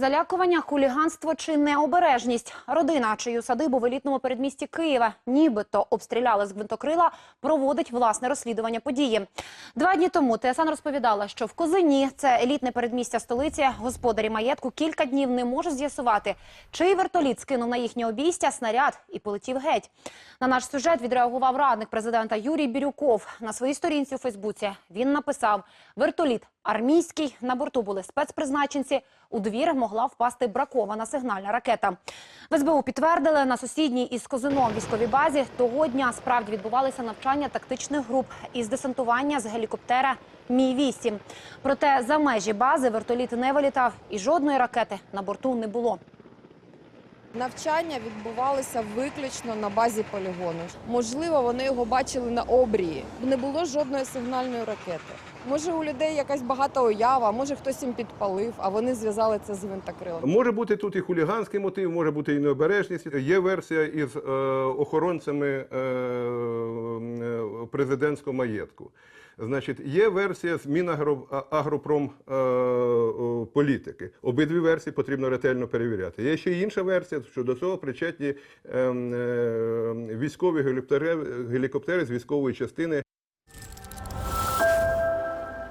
Залякування, хуліганство чи необережність. Родина, чию садибу в елітному передмісті Києва нібито обстріляли з гвинтокрила, проводить власне розслідування події. Два дні тому ТСН розповідала, що в Козині, це елітне передмістя столиці, господарі маєтку кілька днів не можуть з'ясувати, чий вертоліт скинув на їхнє обійстя снаряд і полетів геть. На наш сюжет відреагував радник президента Юрій Бірюков. На своїй сторінці у Фейсбуці він написав: вертоліт армійський, на борту були спецпризначенці. У двір могла впасти бракована сигнальна ракета. В СБУ підтвердили, на сусідній із Козином військовій базі того дня справді відбувалися навчання тактичних груп із десантування з гелікоптера Мі-8. Проте за межі бази вертоліт не вилітав і жодної ракети на борту не було. Навчання відбувалися виключно на базі полігону. Можливо, вони його бачили на обрії. Не було жодної сигнальної ракети. Може, у людей якась багата уява, може хтось їм підпалив, а вони зв'язали це з гвинтокрилом. Може бути тут і хуліганський мотив, може бути і необережність. Є версія із е, охоронцями е, президентського маєтку. Значить, є версія з Мінагропром е, е. Обидві версії потрібно ретельно перевіряти. Є ще інша версія, що до цього причетні е, е, військові гелікоптери, гелікоптери з військової частини